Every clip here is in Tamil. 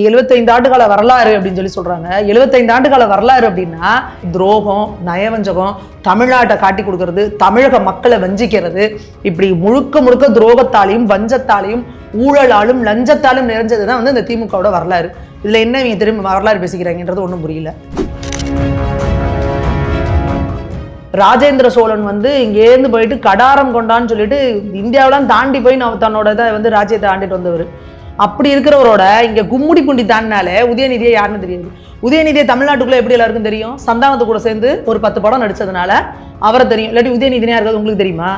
எழுபத்தைந்து ஆண்டுகால வரலாறு அப்படின்னு சொல்லி சொல்றாங்க. எழுபத்தைந்து ஆண்டுகால வரலாறு அப்படின்னா துரோகம் நயவஞ்சகம் தமிழ்நாட்டை காட்டி கொடுக்கறது தமிழக மக்களை வஞ்சிக்கிறது. இப்படி முழுக்க முழுக்க துரோகத்தாலையும் வஞ்சத்தாலையும் ஊழலாலும் லஞ்சத்தாலும் நிறைஞ்சது தான் வந்து இந்த திமுகவோட வரலாறு. இதுல என்ன இவங்க திரும்ப வரலாறு பேசிக்கிறாங்கன்றது ஒன்றும் புரியல. ராஜேந்திர சோழன் வந்து இங்கேருந்து போயிட்டு கடாரம் கொண்டான்னு சொல்லிட்டு இந்தியாவெல்லாம் தாண்டி போய் நான் தன்னோட இதை வந்து ராஜ்யத்தை ஆண்டிட்டு வந்தவர். அப்படி இருக்கிறவரோட இங்கே கும்முடி குண்டி தாண்டினாலே உதயநிதியை யாருன்னு தெரியாது. உதயநிதியை தமிழ்நாட்டுக்குள்ள எப்படி எல்லாருக்கும் தெரியும்? சந்தானத்து கூட சேர்ந்து ஒரு பத்து படம் நடிச்சதுனால அவரை தெரியும். இல்லாட்டி உதயநிதினா இருக்கிறது உங்களுக்கு தெரியுமா?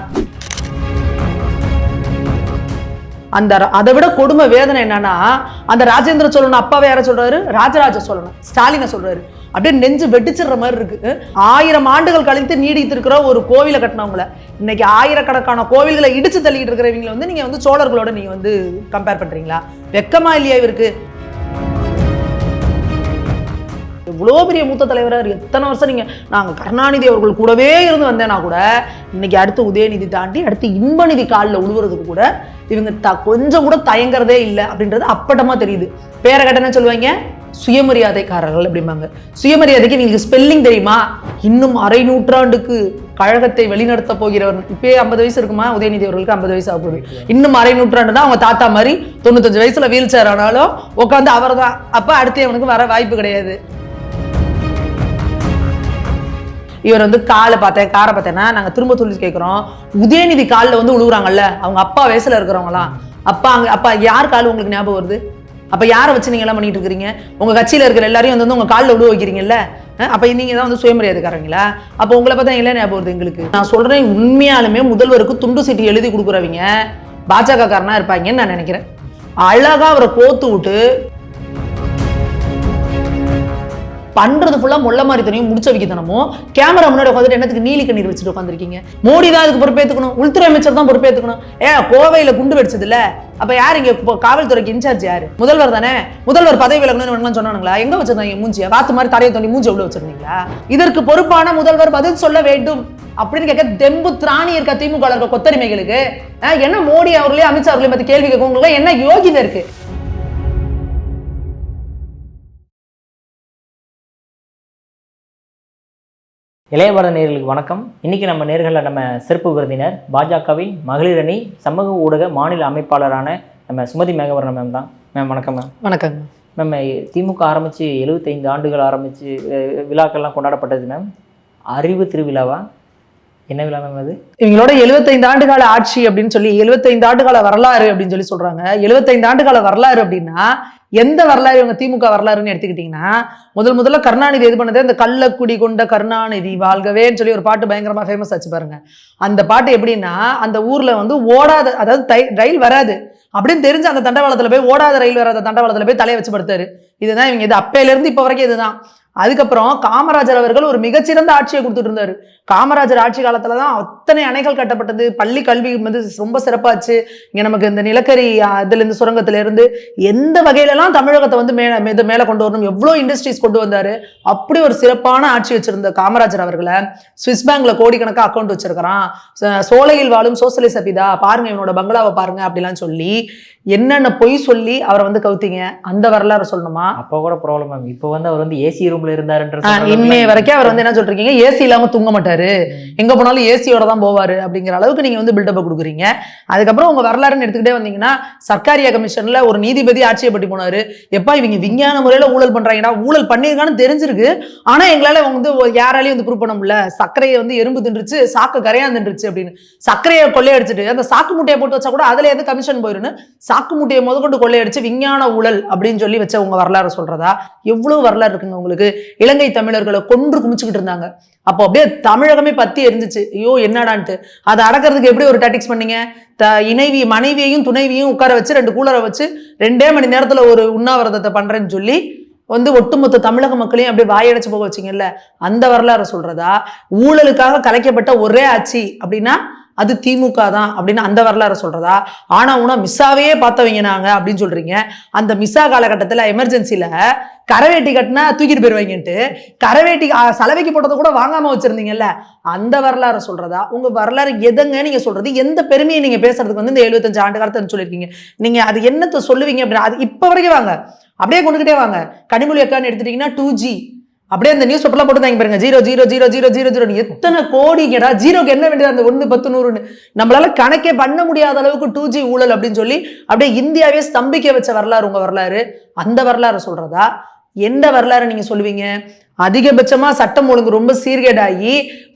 அந்த அதை விட கொடுமை வேதனை என்னன்னா அந்த ராஜேந்திர சோழன் அப்பாவை யார சொல்றாரு? ராஜராஜ சோழன் ஸ்டாலினை சொல்றாரு. அப்படியே நெஞ்சு வெட்டிச்சிடுற மாதிரி இருக்கு. ஆயிரம் ஆண்டுகள் கழித்து நீடித்திருக்கிற ஒரு கோவிலை கட்டினவங்கள. இன்னைக்கு ஆயிரக்கணக்கான கோவில்களை இடிச்சு தள்ளிட்டு இருக்கிறவங்களை வந்து நீங்க வந்து சோழர்களோட நீங்க வந்து கம்பேர் பண்றீங்களா? வெக்கமா இல்லையா இவருக்கு? இவ்வளோ பெரிய மூத்த தலைவராக எத்தனை வருஷம் நீங்கள் நாங்கள் கருணாநிதி அவர்கள் கூடவே இருந்து வந்தேன்னா கூட இன்னைக்கு அடுத்து உதயநிதி தாண்டி அடுத்து இன்பநிதி காலில் உழுவுறதுக்கு கூட இவங்க த கொஞ்சம் கூட தயங்குறதே இல்லை அப்படின்றது அப்பட்டமாக தெரியுது. பேரை கட்டணம் சொல்லுவாங்க. சுயமரியாதைக்காரர்கள் அப்படிம்பாங்க. சுயமரியாதைக்கு இவங்களுக்கு ஸ்பெல்லிங் தெரியுமா? இன்னும் அரை நூற்றாண்டுக்கு கழகத்தை வழிநடத்த போகிறவர் இப்பயே ஐம்பது வயசு இருக்குமா? உதயநிதி அவர்களுக்கு ஐம்பது வயசு ஆக போகுது. இன்னும் அரை நூற்றாண்டுனா அவங்க தாத்தா மாதிரி தொண்ணூத்தஞ்சு வயசுல வீல் சேர் ஆனாலும் உட்காந்து அவர் தான் அப்போ அடுத்து அவனுக்கு வர வாய்ப்பு கிடையாது. இவர் வந்து காலை பார்த்தேன் காரை பார்த்தேன்னா நாங்கள் திரும்ப சொல்லி கேட்குறோம் உதயநிதி காலில் வந்து உழுகுறாங்கல்ல அவங்க அப்பா வயசுல இருக்கிறவங்களாம். அப்பா அங்கே அப்பா யார் கால் உங்களுக்கு ஞாபகம் வருது? அப்போ யாரை வச்சு நீங்கள் எல்லாம் பண்ணிட்டு இருக்கிறீங்க? உங்கள் கட்சியில் இருக்கிற எல்லாரையும் வந்து உங்கள் காலில் விழுவ வைக்கிறீங்கல்ல? அப்போ நீங்கள் தான் வந்து சுயமரியாதைக்காரங்களா அப்போ உங்களை பார்த்தா இல்லை ஞாபகம் வருது எங்களுக்கு? நான் சொல்கிறேன் உண்மையாலுமே முதல்வருக்கு துண்டு சீட்டு எழுதி கொடுக்குறவங்க பாஜக காரனா இருப்பாங்கன்னு நான் நினைக்கிறேன். அழகாக அவரை கோத்து விட்டு பண்றது ஃபுல்லா முள்ள மாதிரி தனியும் முடிச்ச வைக்கத்தனமோ கேமரா முன்னாடி உட்காந்துட்டு என்னத்துக்கு நீலி கண்ணீர் வச்சுட்டு உட்காந்துருக்கீங்க மோடி தான் இதுக்கு பொறுப்பேற்றுக்கணும் உள்துறை அமைச்சர் தான் பொறுப்பேற்றுக்கணும் ஏ கோவையில குண்டு வெடிச்சது இல்ல அப்ப யார் இங்க காவல்துறைக்கு இன்சார்ஜ் யாரு? முதல்வர் தானே? முதல்வர் பதவி விலகணும்னு சொன்னானுங்களா? எங்க வச்சிருந்தாங்க மூஞ்சிய? பார்த்து மாதிரி தரையை தோண்டி மூஞ்சி உள்ள வச்சிருந்தீங்களா? இதற்கு பொறுப்பான முதல்வர் பதில் சொல்ல வேண்டும் அப்படின்னு கேட்க தெம்பு திராணி இருக்க திமுக இருக்க கொத்தரிமைகளுக்கு என்ன மோடி அவர்களே அமித்ஷா அவர்களையும் பத்தி கேள்வி கேட்க உங்களுக்கு என்ன யோகிதை இருக்கு? இளையபாரத நேர்களுக்கு வணக்கம். இன்னைக்கு நம்ம நேர்களில் நம்ம சிறப்பு விருந்தினர் பாஜகவின் மகளிர் அணி சமூக ஊடக மாநில அமைப்பாளரான நம்ம சுமதி மேகவரன் மேம் தான். மேம் வணக்கம் மேம் வணக்கங்க மேம் திமுக ஆரம்பித்து எழுபத்தைந்து ஆண்டுகள் ஆரம்பித்து விழாக்கள்லாம் கொண்டாடப்பட்டது மேம் அறிவு திருவிழாவா? என்ன விழா மேம் அது? இவங்களோட 75 ஆண்டு கால ஆட்சி அப்படின்னு சொல்லி 75 ஆண்டு கால வரலாறு அப்படின்னு சொல்லி சொல்றாங்க. 75 ஆண்டு கால வரலாறு அப்படின்னா எந்த வரலாறு இவங்க திமுக வரலாறுன்னு எடுத்துக்கிட்டீங்கன்னா முதல் முதல்ல கருணாநிதி இது பண்ணதே இந்த கள்ளக்குடி கொண்ட கருணாநிதி வாழ்கவேன்னு சொல்லி ஒரு பாட்டு பயங்கரமா ஃபேமஸ் ஆச்சு பாருங்க. அந்த பாட்டு எப்படின்னா அந்த ஊர்ல வந்து ஓடாத அதாவது ரயில் வராது. அப்படின்னு தெரிஞ்சு அந்த தண்டவாளத்துல போய் ஓடாத ரயில் வராத தண்டவாளத்துல போய் தலையை வச்சு படுத்தாரு. இதுதான் இவங்க இது அப்பையில இருந்து இப்ப வரைக்கும் இதுதான். அதுக்கப்புறம் காமராஜர் அவர்கள் ஒரு மிகச்சிறந்த ஆட்சியை கொடுத்துட்டு இருந்தாரு. காமராஜர் ஆட்சி காலத்துல தான் அத்தனை அணைகள் கட்டப்பட்டது. பள்ளி கல்வி வந்து ரொம்ப சிறப்பாச்சு. இங்க நமக்கு இந்த நிலக்கரி இதுல இருந்து சுரங்கத்துல இருந்து எந்த வகையிலலாம் தமிழகத்தை வந்து மேல இது மேல கொண்டு வரணும் எவ்வளோ இண்டஸ்ட்ரீஸ் கொண்டு வந்தாரு அப்படி ஒரு சிறப்பான ஆட்சி வச்சிருந்த காமராஜர் அவர்களை சுவிஸ் பேங்க்ல கோடிக்கணக்காக அக்கௌண்ட் வச்சிருக்கிறான். சோலையில் வாழும் சோசலிச பிதா பாருங்க இவனோட பங்களாவை பாருங்க அப்படிலாம் சொல்லி என்னென்ன பொய் சொல்லி அவரை வந்து கவுத்தீங்க அந்த வரலாறு சொல்லணுமா? அப்போ கூட ப்ராப்ளம் மேம் இப்போ வந்து அவர் வந்து ஏசி ரூம்ல இருந்தாருன்ற ஆஹ் சொல்றாங்க. இன்னைய வரைக்கும் அவர் வந்து என்ன சொல்றீங்க? ஏசி இல்லாம தூங்க மாட்டாரு. எங்க போனாலும் ஏசியோட தான் போவாரு அப்படிங்கிற அளவுக்கு நீங்க வந்து பில்டப் கொடுக்குறீங்க. அதுக்கப்புறம் உங்க வரலாறுன்னு எடுத்துக்கிட்டே வந்தீங்கன்னா சர்க்காரியா கமிஷன்ல ஒரு நீதிபதி ஆட்சியப்பட்டு போனாரு. எப்பா இவங்க விஞ்ஞான முறையில ஊழல் பண்றாங்கடா ஊழல் பண்ணிருக்கான்னு தெரிஞ்சிருக்கு. ஆனா எங்களால வந்து யாராலையும் வந்து ப்ரூவ் பண்ண முடியல. சர்க்கரையை வந்து எறும்பு தின்றுச்சு சாக்கு கரையா தின்றுச்சு அப்படின்னு. சர்க்கரையை கொள்ளையடிச்சிட்டு அந்த சாக்கு முட்டையை போட்டு வச்சா கூட அதுல எது கமிஷன் போயிருன்னு சாக்கு முட்டையை முதற்கொண்டு கொள்ளையடிச்சு விஞ்ஞான ஊழல் அப்படின்னு சொல்லி வச்ச உங்க வரலாறு சொல்றதா? எவ்வளவு வரலாறு இருக்குங்க உங்களுக்கு? இலங்கை தமிழர்களை கொன்று குமிச்சுக்கிட்டு இருந்தாங்க. அப்போ அப்படியே தமிழகமே பத்தி எரிஞ்சிச்சு. ஐயோ என்னடான்ட்டு. அதை அடக்கிறதுக்கு எப்படி ஒரு டாட்டிக்ஸ் பண்ணீங்க? த இணைவி மனைவியையும் துணைவியையும் உட்கார வச்சு ரெண்டு கூலரை வச்சு ரெண்டே மணி நேரத்தில் ஒரு உண்ணாவிரதத்தை பண்றேன்னு சொல்லி வந்து ஒட்டுமொத்த தமிழக மக்களையும் அப்படியே வாயடைச்சு போக வச்சிங்கல்ல? அந்த வரலாறு சொல்றதா? ஊழலுக்காக கலைக்கப்பட்ட ஒரே ஆட்சி அப்படின்னா அது திமுக தான் அப்படின்னு அந்த வரலாறு சொல்றதா? ஆனா உனா மிஸ்ஸாவே பார்த்தவங்க நாங்க அப்படின்னு சொல்றீங்க. அந்த மிஸ்ஸா காலகட்டத்தில் எமர்ஜென்சில கரவேட்டி கட்டினா தூக்கிட்டு போயிருவாங்கன்ட்டு கரவேட்டி சலவைக்கு போட்டதை கூட வாங்காம வச்சிருந்தீங்கல்ல? அந்த வரலாறு சொல்றதா? உங்க வரலாறு எதங்க நீங்க சொல்றது? எந்த பெருமையை நீங்க பேசுறதுக்கு வந்து இந்த எழுபத்தஞ்சு ஆண்டு காலத்தை சொல்லியிருக்கீங்க. நீங்க அது என்னத்தை சொல்லுவீங்க அப்படின்னா அது இப்ப வரைக்கும் வாங்க. அப்படியே கொண்டுகிட்டே வாங்க. கனிமொழி அக்கான்னு எடுத்துட்டீங்கன்னா டூ ஜி அப்படியே அந்த நியூஸ் பேப்பர்லாம் போட்டு பாருங்க. Zero zero zero zero zero zero எத்தனை கோடிங்கடா ஜீரோக்கு என்ன வேண்டியது அந்த ஒன்று பத்து நூறுன்னு. நம்மளால கணக்கே பண்ண முடியாத அளவுக்கு டூ ஜி ஊழல் அப்படின்னு சொல்லி அப்படியே இந்தியாவே ஸ்தம்பிக்க வச்ச வரலாறு உங்க வரலாறு. அந்த வரலாறு சொல்றதா? எந்த வரலாறு நீங்க சொல்லுவீங்க? அதிகபட்சமா சட்டம் ஒழுங்கு ரொம்ப சீர்கேடாகி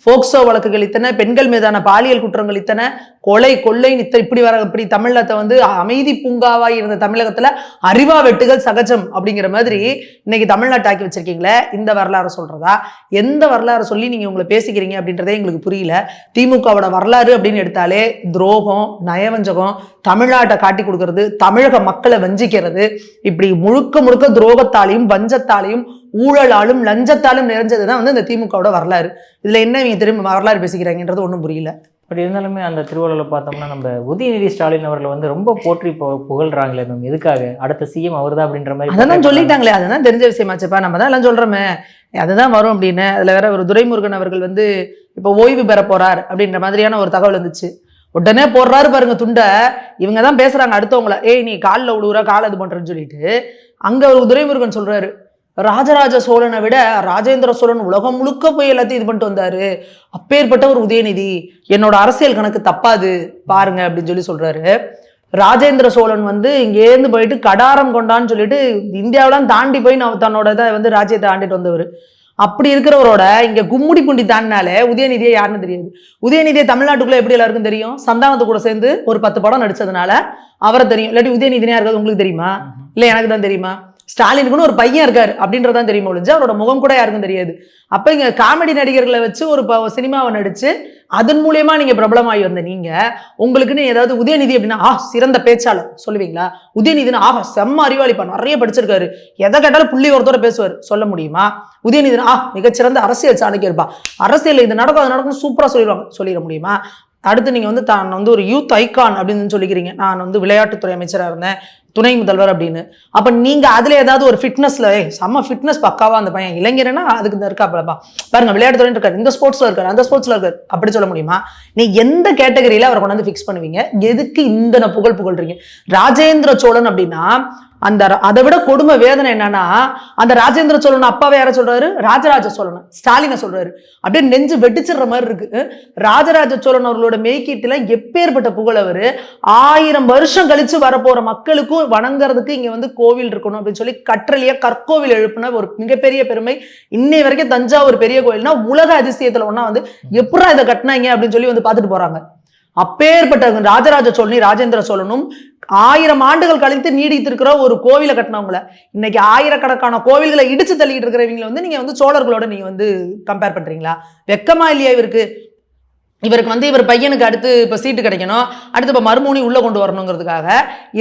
போக்சோ வழக்குகள் இத்தனை பெண்கள் மீதான பாலியல் குற்றங்கள் இத்தனை கொலை கொள்ளை நித்த இப்படி வர இப்படி தமிழகத்தை வந்து அமைதி பூங்காவாக இருந்த தமிழகத்துல அறிவா வெட்டுகள் சகஜம் அப்படிங்கிற மாதிரி இன்னைக்கு தமிழ்நாட்டை ஆக்கி வச்சிருக்கீங்களே இந்த வரலாறு சொல்றதா? எந்த வரலாறு சொல்லி நீங்க உங்களை பேசிக்கிறீங்க அப்படின்றதே எங்களுக்கு புரியல. திமுகவோட வரலாறு அப்படின்னு எடுத்தாலே துரோகம் நயவஞ்சகம் தமிழ்நாட்டை காட்டி கொடுக்கறது தமிழக மக்களை வஞ்சிக்கிறது. இப்படி முழுக்க முழுக்க துரோகத்தாலையும் வஞ்சத்தாலையும் ஊழலாலும் லஞ்சத்தாலும் நிறைஞ்சது தான் வந்து இந்த திமுகவோட வரலாறு. இதுல என்ன இவங்க திரும்ப வரலாறு பேசிக்கிறாங்கன்றது ஒன்றும் புரியல. பட் இருந்தாலுமே அந்த திருவள்ளுவர் பார்த்தோம்னா நம்ம உதயநிதி ஸ்டாலின் அவர்களை வந்து ரொம்ப போற்றி பு- புகழ்றாங்களே மேம் எதுக்காக? அடுத்த சிஎம் அவர்தான் அப்படின்ற மாதிரி அதான் சொல்லிட்டாங்களே அதுதான் தெரிஞ்ச விஷயமாச்சுப்பா நம்ம தான் எல்லாம் சொல்றோமே. அதுதான் வரும் அப்படின்னு. அதுல வேற ஒரு துரைமுருகன் அவர்கள் வந்து இப்போ ஓய்வு பெற போறார் அப்படின்ற மாதிரியான ஒரு தகவல் வந்துச்சு. உடனே போடுறாரு பாருங்க துண்டை. இவங்க தான் பேசுறாங்க அடுத்தவங்கள. ஏய் நீ காலில் விழுவுற கால் இது பண்றேன்னு சொல்லிட்டு. அங்க ஒரு துரைமுருகன் சொல்றாரு. ராஜராஜ சோழனை விட ராஜேந்திர சோழன் உலகம் முழுக்க போய் எல்லாத்தையும் இது பண்ணிட்டு வந்தாரு. அப்பேற்பட்ட ஒரு உதயநிதி. என்னோட அரசியல் கணக்கு தப்பாது. பாருங்க அப்படின்னு சொல்லி சொல்றாரு. ராஜேந்திர சோழன் வந்து இங்கேருந்து போயிட்டு கடாரம் கொண்டான்னு சொல்லிட்டு இந்தியாவெல்லாம் தாண்டி போய் நான் தன்னோட இதை வந்து ராஜ்யத்தை ஆண்டுட்டு வந்தவர். அப்படி இருக்கிறவரோட இங்க கும்முடி பூண்டி தாண்டினாலே உதயநிதியை யாருன்னு தெரியாது. உதயநிதியை தமிழ்நாட்டுக்குள்ள எப்படி எல்லாருக்கும் தெரியும்? சந்தானத்து கூட சேர்ந்து ஒரு பத்து படம் நடிச்சதுனால அவரை தெரியும். இல்லாட்டி உதயநிதினா இருக்காது உங்களுக்கு தெரியுமா? இல்ல எனக்கு தான் தெரியுமா? ஸ்டாலினுக்குன்னு ஒரு பையன் இருக்கார் அப்படின்றதான் தெரியுமா ஒழிஞ்சு? அவரோட முகம் கூட யாருக்கும் தெரியாது. அப்போ இங்கே காமெடி நடிகர்களை வச்சு ஒரு சினிமாவை நடித்து அதன் மூலியமா நீங்கள் பிரபலமாகி வந்த நீங்கள் உங்களுக்குன்னு ஏதாவது உதயநிதி அப்படின்னா ஆ சிறந்த பேச்சாளர் சொல்லுவீங்களா? உதயநிதினா ஆஹா செம்ம அறிவாளிப்பா நிறைய படிச்சிருக்காரு. எதை கேட்டாலும் புள்ளி ஒருத்தோட பேசுவார். சொல்ல முடியுமா? உதயநிதினா ஆ மிகச்சிறந்த அரசியல் சாணக்கியர்ப்பா. அரசியல் இது நடக்கும் அது நடக்கும் சூப்பராக சொல்லிடுவாங்க. சொல்லிட முடியுமா? அடுத்து நீங்கள் வந்து தான் வந்து ஒரு யூத் ஐக்கான் அப்படின்னு சொல்லிக்கிறீங்க. நான் வந்து விளையாட்டுத்துறை அமைச்சராக இருந்தேன். துணை முதல்வர் அப்படின்னு. அப்போ நீங்கள் அதில் ஏதாவது ஒரு ஃபிட்னஸ்ல செம்ம ஃபிட்னஸ் பக்காவாக அந்த பையன் இளைஞர்னா அதுக்கு இந்த இருக்காப்பா பாருங்க விளையாட்டுத்துறை இருக்காரு. இந்த ஸ்போர்ட்ஸில் இருக்காரு அந்த ஸ்போர்ட்ஸில் இருக்காரு. அப்படி சொல்ல முடியுமா? நீ எந்த கேட்டகரியில அவரை கொண்டு வந்து ஃபிக்ஸ் பண்ணுவீங்க? எதுக்கு இந்த புகழ் புகழ்றீங்க? ராஜேந்திர சோழன் அப்படின்னா அந்த அதை விட கொடுமை வேதனை என்னன்னா அந்த ராஜேந்திர சோழன் அப்பாவை யார சொல்றாரு? ராஜராஜ சோழன் ஸ்டாலினை சொல்றாரு. அப்படியே நெஞ்சு வெடிச்சிடுற மாதிரி இருக்கு. ராஜராஜ சோழன் அவர்களோட மெய்க்கீட்டுல எப்பேற்பட்ட புகழ் அவரு? ஆயிரம் வருஷம் கழிச்சு வரப்போற மக்களுக்கும் வணங்குறதுக்கு இங்க வந்து கோவில் இருக்கணும் அப்படின்னு சொல்லி கற்றலியா கற்கோவில் எழுப்புன ஒரு மிகப்பெரிய பெருமை. இன்னை வரைக்கும் தஞ்சாவூர் பெரிய கோயில்னா உலக அதிசயத்துல ஒன்னா வந்து எப்படா இதை கட்டினாங்க அப்படின்னு சொல்லி வந்து பார்த்துட்டு போறாங்க. அப்பேற்பட்ட ராஜராஜ சோழனி ராஜேந்திர சோழனும் ஆயிரம் ஆண்டுகள் கழித்து நீடித்திருக்கிற ஒரு கோவிலை கட்டினவங்கள இன்னைக்கு ஆயிரக்கணக்கான கோவில்களை இடிச்சு தள்ளிட்டு இருக்கிறவங்களை வந்து நீங்க வந்து சோழர்களோட நீங்க வந்து கம்பேர் பண்றீங்களா? வெக்கமா இல்லையா இவருக்கு? இவருக்கு வந்து இவர் பையனுக்கு அடுத்து இப்போ சீட்டு கிடைக்கணும். அடுத்து இப்போ மறுமூனி உள்ளே கொண்டு வரணுங்கிறதுக்காக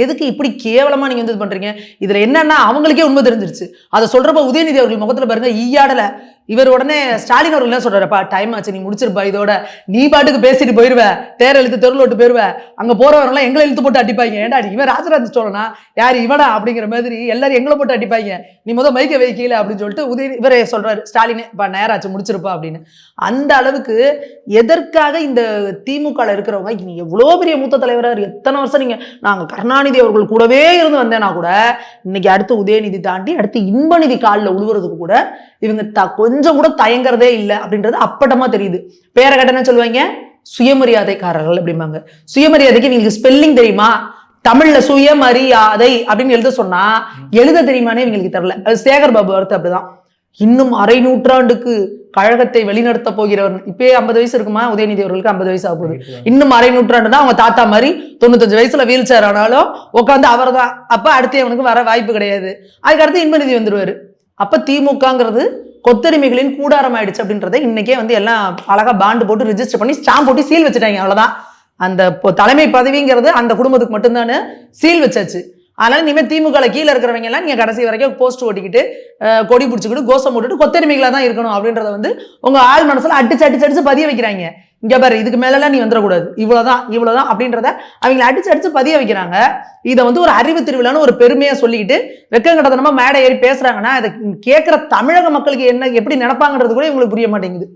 எதுக்கு இப்படி கேவலமாக நீங்கள் வந்து இது பண்ணுறீங்க இதில் என்னென்னா அவங்களுக்கே உண்மை தெரிஞ்சிருச்சு. அதை சொல்கிறப்ப உதயநிதி அவர்கள் முகத்தில் பாருங்கள் ஈயாடலை. இவர் உடனே ஸ்டாலின் அவர்கள் என்ன சொல்றாருப்பா டைம் ஆச்சு நீ முடிச்சிருப்பா. இதோட நீ பாட்டுக்கு பேசிட்டு போயிருவ. தேர் இழுத்து தெருவில் விட்டு போயிருவ. அங்க போறவரெல்லாம் எங்களை இழுத்து போட்டு அடிப்பாங்க. ஏன்டா இவன் ராஜராஜ சோழனா? யார்? இவனா? அப்படிங்கிற மாதிரி எல்லாரும் எங்களை போட்டு அடிப்பாங்க. நீ முத மைக்க வைக்கல அப்படின்னு சொல்லிட்டு உதய இவரே சொல்றாரு. ஸ்டாலின் இப்போ நேராச்சு முடிச்சிருப்பா அப்படின்னு. அந்த அளவுக்கு எதற்காக இந்த திமுக இருக்கிறவங்க நீ எவ்வளோ பெரிய மூத்த தலைவராக எத்தனை வருஷம் நீங்க நாங்க கருணாநிதி அவர்கள் கூடவே இருந்து வந்தேன்னா கூட இன்னைக்கு அடுத்து உதயநிதி தாண்டி அடுத்து இன்பநிதி காலில் உழுவுறதுக்கு கூட இவங்க த கொஞ்சம் கூட தயங்குறதே இல்லை அப்படின்றது அப்பட்டமா தெரியுது. பேரை கேட்ட என்ன சொல்லுவாங்க? சுயமரியாதைக்காரர்கள் அப்படிம்பாங்க. சுயமரியாதைக்கு இவங்களுக்கு ஸ்பெல்லிங் தெரியுமா? தமிழ்ல சுயமரியாதை அப்படின்னு எழுத சொன்னா எழுத தெரியுமானே இவங்களுக்கு தெரியல. அது சேகர் பாபு அர்த்தம் அப்படிதான். இன்னும் அரை நூற்றாண்டுக்கு கழகத்தை வெளிநடத்த போகிறவர். இப்பயே ஐம்பது வயசு இருக்குமா? உதயநிதி அவர்களுக்கு ஐம்பது வயசு ஆக போகுது. இன்னும் அரை நூற்றாண்டு தான் அவங்க தாத்தா மாதிரி தொண்ணூத்தஞ்சு வயசுல வீல் சேர் ஆனாலும் உட்காந்து அவர் தான் அப்ப அடுத்து அவனுக்கு வர வாய்ப்பு கிடையாது. அதுக்கு அடுத்து இன்பநிதி வந்துருவாரு. அப்ப திமுகங்கிறது கொத்தடிமைகளின் கூடாரம் ஆயிடுச்சு அப்படின்றத இன்னைக்கே வந்து எல்லாம் அழகா பாண்டு போட்டு ரிஜிஸ்டர் பண்ணி ஸ்டாம்ப் போட்டு சீல் வச்சுட்டாங்க அவ்வளவுதான். அந்த தலைமை பதவிங்கிறது அந்த குடும்பத்துக்கு மட்டும்தான் சீல் வச்சாச்சு. அதனால இனிமேல் திமுக கீழே இருக்கிறவங்க எல்லாம் நீங்க கடைசி வரைக்கும் போஸ்ட் ஓட்டிக்கிட்டு கொடி பிடிச்சிக்கிட்டு கோஷம் போட்டுட்டு கொத்தரிமைகளாக தான் இருக்கணும் அப்படின்றத வந்து உங்க ஆள் மனசுல அடிச்சு அடிச்சு அடிச்சு பதிய வைக்கிறாங்க. இங்க பாரு இதுக்கு மேலெல்லாம் நீ வந்துடக்கூடாது. இவ்வளவுதான் இவ்வளவுதான் அப்படின்றத அவங்களை அடிச்சு அடிச்சு பதிய வைக்கிறாங்க. இதை வந்து ஒரு அறிவு திருவிழான்னு ஒரு பெருமையா சொல்லிக்கிட்டு வெக்கங்கடத்தனமா மேடை ஏறி பேசுறாங்கன்னா அதை கேட்கிற தமிழக மக்களுக்கு என்ன எப்படி நினைப்பாங்கன்றது கூட இவங்களுக்கு புரிய மாட்டேங்குது.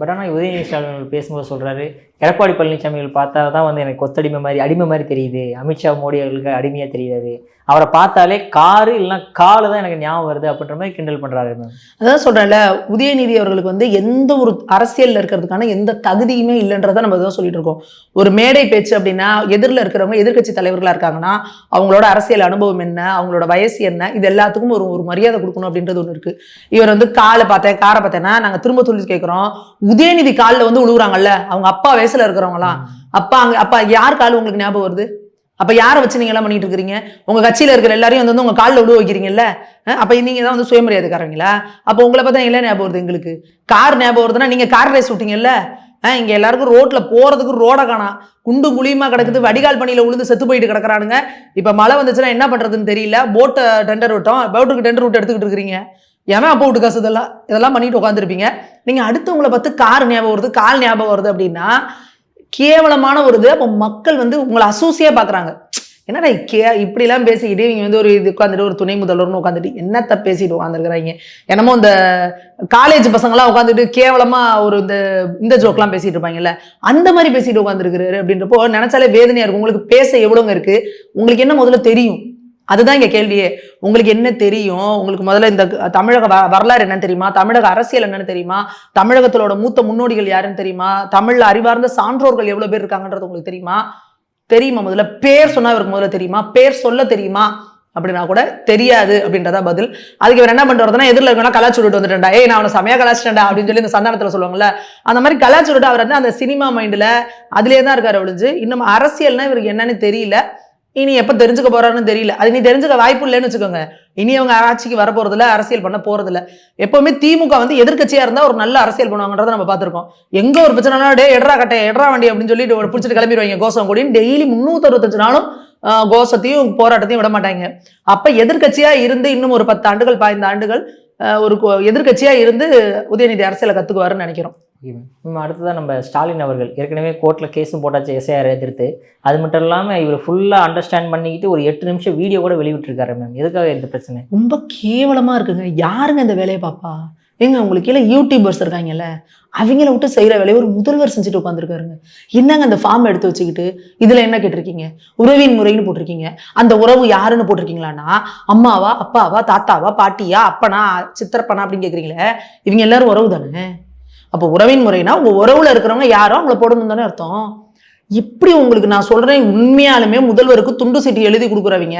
பட் ஆனால் உதயநிதி ஸ்டாலின் பேசும்போது சொல்கிறாரு எடப்பாடி பழனிசாமி பார்த்தா தான் வந்து எனக்கு கொத்தடிமை மாதிரி அடிமை மாதிரி தெரியுது. அமித்ஷா மோடி அவர்களுக்கு அடிமையா தெரியாது. அவரை பார்த்தாலே காரு இல்லைன்னா காலு தான் எனக்கு ஞாபகம் வருது அப்படின்ற மாதிரி கிண்டல் பண்றாரு மேம் அதான் சொல்றேன்ல உதயநிதி அவர்களுக்கு வந்து எந்த ஒரு அரசியலில் இருக்கிறதுக்கான எந்த தகுதியுமே இல்லைன்றத நம்ம இதான் சொல்லிட்டு இருக்கோம். ஒரு மேடை பேச்சு அப்படின்னா எதிரில் இருக்கிறவங்க எதிர்க்கட்சி தலைவர்களா இருக்காங்கன்னா அவங்களோட அரசியல் அனுபவம் என்ன அவங்களோட வயசு என்ன இது எல்லாத்துக்கும் ஒரு ஒரு மரியாதை கொடுக்கணும் அப்படின்றது ஒன்று இருக்கு. இவர் வந்து காலை பார்த்தேன் காரை பார்த்தேன்னா நாங்க திரும்ப சொல்லி கேட்குறோம் உதயநிதி காலில் வந்து விழுகுறாங்கல்ல அவங்க அப்பா வயசுல இருக்கிறவங்களாம் அப்பா அங்க அப்பா யார் கால் உங்களுக்கு ஞாபகம் வருது? அப்ப யாரை வச்சு நீங்க எல்லாம் பண்ணிட்டு இருக்கிறீங்க? உங்க கட்சியில இருக்கிற எல்லாரையும் வந்து உங்க காலில் விழுவ வைக்கிறீங்கல்ல? அப்ப நீங்க தான் வந்து சுயமரியாதைக்காரங்களா அப்ப உங்களை பார்த்தா என்ன ஞாபகம் வருது எங்களுக்கு. கார் ஞாபகம் வருதுன்னா நீங்க கார் ரேஸ் விட்டீங்கல்ல? அஹ் இங்க எல்லாருக்கும் ரோட்ல போறதுக்கு ரோட காணாம் குண்டு குழியுமா கிடக்குது வடிகால் பணியில உழுந்து செத்து போயிட்டு கிடக்குறானுங்க. இப்ப மழை வந்துச்சுன்னா என்ன பண்றதுன்னு தெரியல. போட்டை டெண்டர் விட்டோம். போட்டுக்கு டெண்டர் விட்டு எடுத்துக்கிட்டு இருக்கிறீங்க. ஏன் அப்போ விட்டு காசு இதெல்லாம் இதெல்லாம் பண்ணிட்டு உட்காந்துருப்பீங்க நீங்கள் அடுத்தவங்களை பார்த்து கார் ஞாபகம் வருது கால் ஞாபகம் வருது அப்படின்னா கேவலமான ஒரு இது. அப்போ மக்கள் வந்து உங்களை அசூசியாக பார்க்குறாங்க. என்னடா கே இப்படிலாம் பேசிக்கிட்டு இவங்க வந்து ஒரு இது உட்காந்துட்டு ஒரு துணை முதல்வர்னு உட்காந்துட்டு என்னத்த பேசிட்டு உட்காந்துருக்குறாங்க என்னமோ இந்த காலேஜ் பசங்களாம் உட்காந்துட்டு கேவலமா ஒரு இந்த இந்த ஜோக்லாம் பேசிட்டு இருப்பாங்கல்ல. அந்த மாதிரி பேசிட்டு உட்காந்துருக்குறாரு அப்படின்றப்போ நினைச்சாலே வேதனையா இருக்கும். உங்களுக்கு பேச எவ்வளோங்க இருக்கு? உங்களுக்கு என்ன முதல்ல தெரியும்? அதுதான் இங்க கேள்வியே. உங்களுக்கு என்ன தெரியும்? உங்களுக்கு முதல்ல இந்த தமிழக வ- வரலாறு என்னன்னு தெரியுமா? தமிழக அரசியல் என்னன்னு தெரியுமா? தமிழகத்தோட மூத்த முன்னோடிகள் யாருன்னு தெரியுமா? தமிழ்ல அறிவார்ந்த சான்றோர்கள் எவ்வளவு பேர் இருக்காங்கன்றது உங்களுக்கு தெரியுமா? தெரியுமா முதல்ல? பேர் சொன்னா இவருக்கு முதல்ல தெரியுமா? பேர் சொல்ல தெரியுமா? அப்படின்னா கூட தெரியாது அப்படின்றதா பதில். அதுக்கு இவர் என்ன பண்றதுனா எதிரில் இருக்கா கலாச்சி விட்டு வந்துட்டேன்டா. ஏய் நான் அவனை செமையா கலாச்சிட்டேன்டா அப்படின்னு சொல்லி இந்த சந்தானத்துல சொல்லுவாங்கல்ல அந்த மாதிரி கலாச்சி விட்டு அவர் வந்து அந்த சினிமா மைண்ட்ல அதுலேயே தான் இருக்காரு ஒழிஞ்சு. இன்னும் அரசியல்னா இவருக்கு என்னன்னு தெரியல. இனி எப்போ தெரிஞ்சுக்க போறாருன்னு தெரியல. அது நீ தெரிஞ்சுக்க வாய்ப்பு இல்லைன்னு வச்சுக்கோங்க. இனி அவங்க ஆட்சிக்கு வர போறதில்ல அரசியல் பண்ண போறதில்ல. எப்பவுமே திமுக வந்து எதிர்கட்சியா இருந்தா ஒரு நல்ல அரசியல் பண்ணுவாங்கன்றத நம்ம பார்த்துருக்கோம். எங்க ஒரு பிரச்சனைனா டே எட்ரா கட்டை எட்ரா வண்டி அப்படின்னு சொல்லிட்டு ஒரு பிடிச்சிட்டு கிளம்பிடுவாங்க கோஷம் கூடின்னு. டெய்லி முந்நூற்றறுபத்தஞ்சு நாளும் கோஷத்தையும் போராட்டத்தையும் விட மாட்டாங்க. அப்ப எதிர்க்கட்சியா இருந்து இன்னும் ஒரு பத்து ஆண்டுகள் பதினைந்து ஆண்டுகள் ஒரு எதிர்கட்சியா எதிர்க்கட்சியா இருந்து உதயநிதி அரசியலை கத்துக்குவாருன்னு நினைக்கிறோம். மேம் அடுத்ததான் நம்ம ஸ்டாலின் அவர்கள். ஏற்கனவே கோர்ட்டில் கேஸும் போட்டாச்சு எஸ்ஐஆர் எதிர்த்து. அது மட்டும் இல்லாமல் இவர் ஃபுல்லாக அண்டர்ஸ்டாண்ட் பண்ணிக்கிட்டு ஒரு எட்டு நிமிஷம் வீடியோ கூட வெளிவிட்டிருக்காரு மேம் எதுக்காக இந்த பிரச்சனை? ரொம்ப கேவலமா இருக்குங்க. யாருங்க இந்த வேலையை பாப்பா? ஏங்க உங்களுக்கு கீழே யூடியூபர்ஸ் இருக்காங்கல்ல அவங்கள விட்டு செய்யற வேலையை ஒரு முதல்வர் செஞ்சுட்டு உட்காந்துருக்காருங்க என்னங்க அந்த ஃபார்ம் எடுத்து வச்சுக்கிட்டு இதுல என்ன கேட்டிருக்கீங்க? உறவின் முறைன்னு போட்டிருக்கீங்க. அந்த உறவு யாருன்னு போட்டிருக்கீங்களான்னா அம்மாவா அப்பாவா தாத்தாவா பாட்டியா அப்பனா சித்தரப்பனா அப்படின்னு கேட்குறீங்களே இவங்க எல்லாரும் உறவு தானே அப்போ உறவின் முறைனா உங்கள் உறவில் இருக்கிறவங்க யாரோ அவங்கள போடணும் தானே அர்த்தம். இப்படி உங்களுக்கு நான் சொல்கிறேன் உண்மையாலுமே முதல்வருக்கு துண்டு சீட்டு எழுதி கொடுக்குறவங்க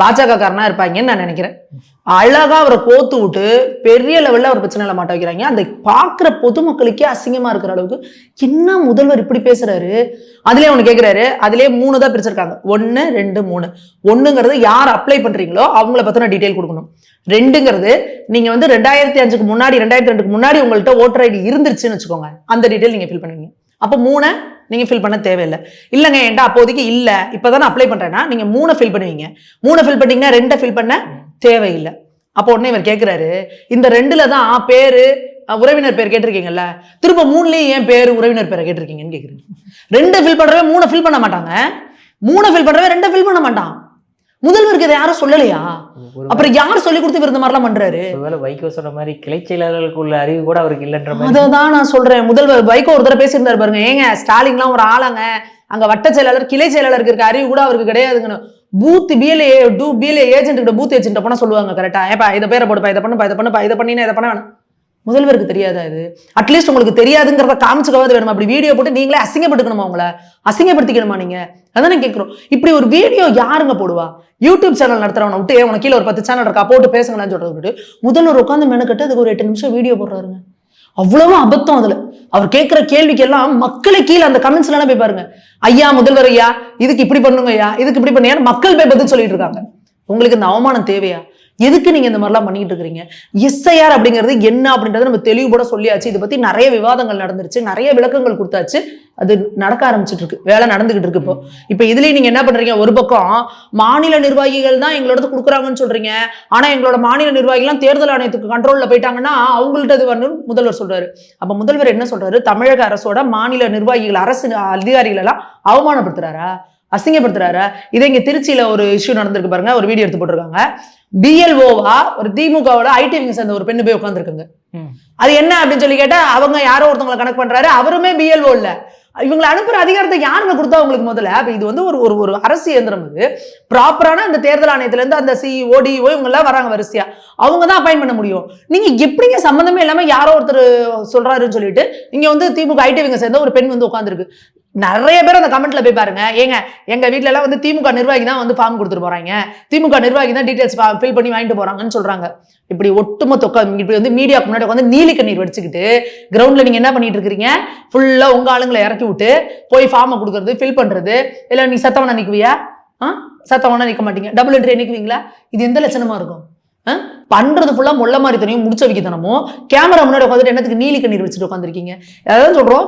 பாஜக காரனா இருப்பாங்கன்னு நான் நினைக்கிறேன். அழகா அவரை கோத்து விட்டு பெரிய லெவல்ல அவர் பிரச்சனையில மாட்ட வைக்கிறாங்க. அந்த பாக்குற பொதுமக்களுக்கே அசிங்கமா இருக்கிற அளவுக்கு என்ன முதல்வர் இப்படி பேசுறாரு? அதுலயே அவனு கேக்குறாரு. அதுலயே மூணு தான் பிரிச்சிருக்காங்க. ஒன்னு ரெண்டு மூணு. ஒண்ணுங்கிறது யார் அப்ளை பண்றீங்களோ அவங்கள பத்தின டீடைல் கொடுக்கணும். ரெண்டுங்கிறது நீங்க வந்து ரெண்டாயிரத்தி அஞ்சுக்கு முன்னாடி ரெண்டாயிரத்தி ரெண்டுக்கு முன்னாடி உங்கள்ட்ட ஓட்டர் ஐடி இருந்துருச்சுன்னு வச்சுக்கோங்க. அந்த டீடைல் நீங்க ஃபில் பண்ணுவீங்க. அப்போ மூணு நீங்கள் ஃபில் பண்ண தேவையில்லை. இல்லைங்க என்கிட்ட அப்போதைக்கு இல்ல. இப்பதான் அப்ளை பண்ணுறேன்னா நீங்கள் மூணை ஃபில் பண்ணுவீங்க. மூணை ஃபில் பண்ணிங்கன்னா ரெண்டை ஃபில் பண்ண தேவையில்லை. அப்போ உடனே இவர் கேட்குறாரு இந்த ரெண்டில் தான் பேர் உறவினர் பேர் கேட்டிருக்கீங்கல்ல? திரும்ப மூணுலேயும் ஏன் பேர் உறவினர் பேரை கேட்டிருக்கீங்கன்னு கேட்குறீங்க ரெண்டை ஃபில் பண்ணுறவே மூணு ஃபில் பண்ண மாட்டாங்க. மூணு ஃபில் பண்ணுறவே ரெண்டு ஃபில் பண்ண மாட்டான். முதல்வருக்கு இதை யாரும் சொல்லலையா? அப்புறம் யார் சொல்லி கொடுத்து இந்த மாதிரிலாம் பண்றாரு? வைகோ சொன்ன மாதிரி கிளை செயலாளர்களுக்கு உள்ள அறிவு கூட அவருக்கு இல்லைன்ற மாதிரி. அதை தான் நான் சொல்றேன். முதல்வர் வைகோ ஒரு தடவை பேசியிருந்தாரு பாருங்க. ஏங்க ஸ்டாலின்லாம் ஒரு ஆளாங்க. அங்க வட்ட செயலாளர் கிளை செயலாளருக்கு இருக்க அறிவு கூட அவருக்கு கிடையாதுங்கன்னு. Booth BLA two BLA agent கிட்ட பூத் ஏஜென்ட் போனா சொல்லுவாங்க கரெக்டா ஏப்பா இதை பேரை போடுப்பா இதை பண்ணுப்பா இதை பண்ணுப்பா இதை பண்ணினா இதை பண்ண வேணாம் முதல்வருக்கு தெரியாதா இது? அட்லீஸ்ட் உங்களுக்கு தெரியாதுங்கிறத காமிச்சுக்கவாது வேணுமா? அப்படி வீடியோ போட்டு நீங்களே அசிங்கப்பட்டுக்கணுமா உங்களை? அசிங்கப்படுத்திக்கணுமா நீங்க? அதானே கேட்குறோம் இப்படி ஒரு வீடியோ யாருங்க போடுவா? யூடியூப் சேனல் நடத்துறவனை விட்டு உனக்கு கீழே ஒரு பத்து சேனல் இருக்கா? போட்டு பேசுங்கன்னு சொல்றது விட்டு முதல்வர் உட்காந்து மெனக்கட்டு அதுக்கு ஒரு எட்டு நிமிஷம் வீடியோ போடுறாருங்க. அவ்வளவு அபத்தம் அதுல. அவர் கேட்கிற கேள்விக்கு எல்லாம் மக்களை கீழே அந்த கமெண்ட்ஸ்ல எல்லாம் போய் பாருங்க. ஐயா முதல்வர் ஐயா இதுக்கு இப்படி பண்ணுங்க ஐயா இதுக்கு இப்படி பண்ணுங்க மக்கள் போய் பதில் சொல்லிட்டு இருக்காங்க. உங்களுக்கு இந்த அவமானம் தேவையா? எதுக்கு நீங்க இந்த மாதிரிலாம் பண்ணிட்டு இருக்கிறீங்க? எஸ்ஐஆர் அப்படிங்கிறது என்ன அப்படின்றத நம்ம தெளிவுபட சொல்லியாச்சு. இதை பத்தி நிறைய விவாதங்கள் நடந்துருச்சு. நிறைய விளக்கங்கள் கொடுத்தாச்சு. அது நடக்க ஆரம்பிச்சிட்டு இருக்கு வேலை நடந்துகிட்டு இருக்கு இப்போ. இப்போ இதுலயும் நீங்க என்ன பண்றீங்க? ஒரு பக்கம் மாநில நிர்வாகிகள் தான் எங்களோட கொடுக்குறாங்கன்னு சொல்றீங்க. ஆனா எங்களோட மாநில நிர்வாகிகள்லாம் தேர்தல் ஆணையத்துக்கு கண்ட்ரோல்ல போயிட்டாங்கன்னா அவங்கள்ட்ட இது வரணும்னு முதல்வர் சொல்றாரு. அப்ப முதல்வர் என்ன சொல்றாரு? தமிழக அரசோட மாநில நிர்வாகிகள் அரசு அதிகாரிகள் எல்லாம் அவமானப்படுத்துறாரா? அசிங்கப்படுத்துறாரா. இதே இங்க திருச்சியில ஒரு இஷ்யூ நடந்திருக்கு பாருங்க. ஒரு வீடியோ எடுத்து போட்டிருக்காங்க. பிஎல்ஓவா ஒரு திமுகவோட ஐடி விங்க சேர்ந்த ஒரு பெண்ணு போய் உட்காந்துருக்குங்க. அது என்ன அப்படின்னு சொல்லி கேட்டா அவங்க யாரோ ஒருத்தவங்களை கணக்கு பண்றாரு. அவருமே பிஎல்ஓ இல்ல. இவங்களை அனுப்புற அதிகாரத்தை யாருங்க கொடுத்தா உங்களுக்கு முதல்ல? அப்ப இது வந்து ஒரு ஒரு ஒரு அரசு இயந்திரம் இது ப்ராப்பரான அந்த தேர்தல் ஆணையத்துல இருந்து அந்த சிஇஓ டிஓ இவங்க எல்லாம் வராங்க வரிசையா. அவங்க தான் அப்பாயின் பண்ண முடியும். நீங்க எப்படிங்க சம்மந்தமே இல்லாம யாரோ ஒருத்தர் சொல்றாருன்னு சொல்லிட்டு இங்க வந்து திமுக ஐடி விங்க சேர்ந்த ஒரு பெண் வந்து உட்காந்துருக்கு நிறைய பேர் அந்த கமெண்ட்ல போய் பாருங்க. ஏங்க எங்க வீட்ல எல்லாம் வந்து திமுக நிர்வாகி தான் வந்து ஃபார்ம் கொடுத்துட்டு போறாங்க. திமுக நிர்வாகி தான் டீடைல்ஸ் ஃபில் பண்ணி வாங்கிட்டு போறாங்கன்னு சொல்றாங்க. இப்படி ஒட்டுமொத்த இப்படி வந்து மீடியாக்கு முன்னாடி உட்காந்து நீலி கண்ணீர் வடிச்சுக்கிட்டு கிரவுண்ட்ல நீங்க என்ன பண்ணிட்டு இருக்கீங்க ஃபுல்லா உங்க ஆளுங்களை இறக்கி விட்டு போய் ஃபார்மை கொடுக்கறது ஃபில் பண்றது. இல்ல நீ சத்தவனா நிக்குவியா? ஆ? சத்தவனா நிக்க மாட்டீங்க. டபுள் என்ட்ரி நிக்குவீங்களா? இது எந்த லட்சணமா இருக்கும்? பண்றது ஃபுல்லா முள்ள மாதிரி தனியும் முடிச்ச வைக்கத்தனமும் கேமரா முன்னாடி உட்காந்துட்டு என்னத்துக்கு நீலி கண்ணீர் வச்சுட்டு உட்காந்துருக்கீங்க அதாவது சொல்றோம்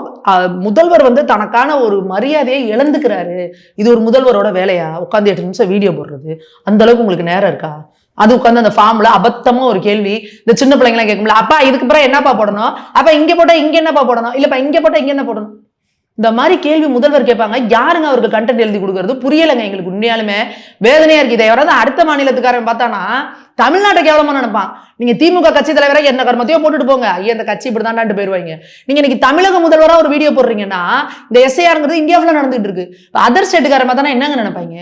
முதல்வர் வந்து தனக்கான ஒரு மரியாதையை இழந்துக்கிறாரு. இது ஒரு முதல்வரோட வேலையா? உட்காந்து எட்டு நிமிஷம் வீடியோ போடுறது. அந்த அளவுக்கு உங்களுக்கு நேரம் இருக்கா? அது உட்காந்து அந்த ஃபார்ம்ல அபத்தமா ஒரு கேள்வி. இந்த சின்ன பிள்ளைங்களாம் கேட்கும்ல அப்பா இதுக்கு அப்புறம் என்னப்பா போடணும்? அப்ப இங்க போட்டா இங்க என்னப்பா போடணும்? இல்லப்பா இங்க போட்டா இங்க என்ன போடணும்? இந்த மாதிரி கேள்வி முதல்வர் கேட்பாங்க. யாருங்க அவருக்கு கண்டென்ட் எழுதி கொடுக்கறது? புரியலைங்க எங்களுக்கு உண்மையாலுமே. வேதனையா இருக்கு. இதை யாராவது அடுத்த மாநிலத்துக்காரன் பார்த்தானா? தமிழ்நாட்டை கேவலமா நினைப்பான். நீங்க திமுக கட்சி தலைவரை என்ன கர்மத்தையோ போட்டுட்டு போங்க. ஐயா இந்த கட்சி இப்படிதான்டான்ட்டு போயிருவாங்க. நீங்க இன்னைக்கு தமிழக முதல்வரா ஒரு வீடியோ போடுறீங்கன்னா இந்த எஸ்ஐஆருங்கிறது இந்தியாவில் நடந்துட்டு இருக்கு. அதர் ஸ்டேட்டுக்கார மாதிரி என்னங்க நினைப்பாங்க?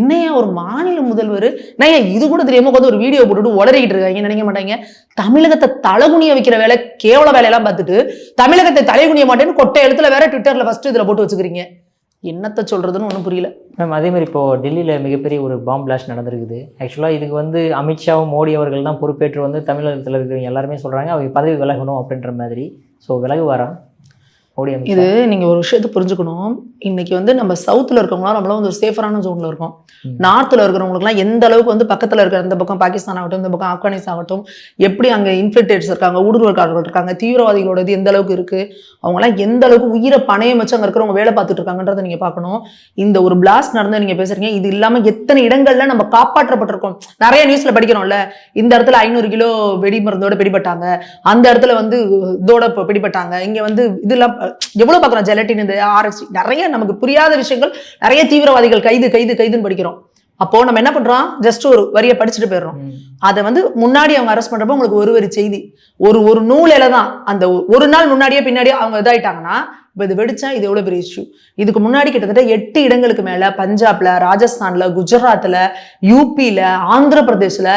என்னையா ஒரு மாநில முதல்வர்? நான் இது கூட தெரியாம உட்காந்து ஒரு வீடியோ போட்டுட்டு உளறிக்கிட்டு இருக்காங்க நினைக்க மாட்டாங்க? தமிழகத்தை தலைகுனிய வைக்கிற வேலை கேவல வேலையெல்லாம் பார்த்துட்டு தமிழகத்தை தலைகுனிய மாட்டேன்னு கொட்டை எழுத்துல வேற ட்விட்டர்ல ஃபர்ஸ்ட் இதுல போட்டு வச்சுக்கிறீங்க. என்னத்த சொல்கிறதுன்னு ஒன்றும் புரியல. மேம் அதே மாதிரி இப்போ டெல்லியில் மிகப்பெரிய ஒரு பாம் பிளாஸ்ட் நடந்திருக்குது. ஆக்சுவலாக இதுக்கு வந்து அமித்ஷாவும் மோடி அவர்கள் தான் பொறுப்பேற்று வந்து தமிழகத்தில் இருக்கிறவங்க எல்லாருமே சொல்கிறாங்க அவங்க பதவி விலகணும் அப்படின்ற மாதிரி. ஸோ விலகுவாரா? மோடி இது நீங்க ஒரு விஷயத்தை புரிஞ்சுக்கணும். இன்னைக்கு வந்து நம்ம சவுத்துல இருக்கவங்களாம் நம்மளாம் வந்து ஒரு சேஃபரான ஜோன்ல இருக்கோம். ம். நார்த்ல இருக்கிறவங்களுக்குலாம் எந்த அளவுக்கு வந்து பக்கத்துல இருக்கிற இந்த பக்கம் பாகிஸ்தான் ஆகட்டும் இந்த பக்கம் ஆப்கானிஸ்தான் ஆகட்டும் எப்படி அங்க இன்ஃபில்ட்ரேட்ஸ் இருக்காங்க ஊடுருவல்காரர்கள் இருக்காங்க தீவிரவாதிகளோட இது எந்த அளவுக்கு இருக்கு அவங்கலாம் எந்த அளவுக்கு உயிரை பணையம் வச்சு அங்க இருக்கிறவங்க வேலை பார்த்துட்டு இருக்காங்கன்றதை நீங்க பார்க்கணும். இந்த ஒரு பிளாஸ்ட் நடந்து நீங்க பேசுறீங்க. இது இல்லாம எத்தனை இடங்கள்ல நம்ம காப்பாற்றப்பட்டிருக்கோம். நிறைய நியூஸ்ல படிக்கிறோம்ல. இந்த இடத்துல ஐநூறு கிலோ வெடி மருந்தோட பிடிபட்டாங்க. அந்த இடத்துல வந்து இதோட பிடிபட்டாங்க. இங்க வந்து இதெல்லாம் எவ்வளவு பார்க்குறோம்? ஜெலட்டின் இந்த ஆர்எஸ்டி நிறைய நமக்கு புரியாத விஷயங்கள் நிறைய தீவிரவாதிகள் கைது கைது கைதுன்னு படிக்கிறோம். அப்போ நம்ம என்ன பண்றோம்? ஜஸ்ட் ஒரு வரியை படிச்சுட்டு போயிடுறோம். அதை வந்து முன்னாடி அவங்க அரெஸ்ட் பண்றப்ப உங்களுக்கு ஒரு வரி செய்தி. ஒரு ஒரு நூலில தான் அந்த ஒரு நாள் முன்னாடியே பின்னாடியே அவங்க இதாயிட்டாங்கன்னா இப்போ இது வெடிச்சா இது எவ்வளவு பெரிய இஷ்யூ இதுக்கு முன்னாடி கிட்டத்தட்ட எட்டு இடங்களுக்கு மேல பஞ்சாப்ல ராஜஸ்தான்ல குஜராத்ல யூபியில ஆந்திர பிரதேஷ்ல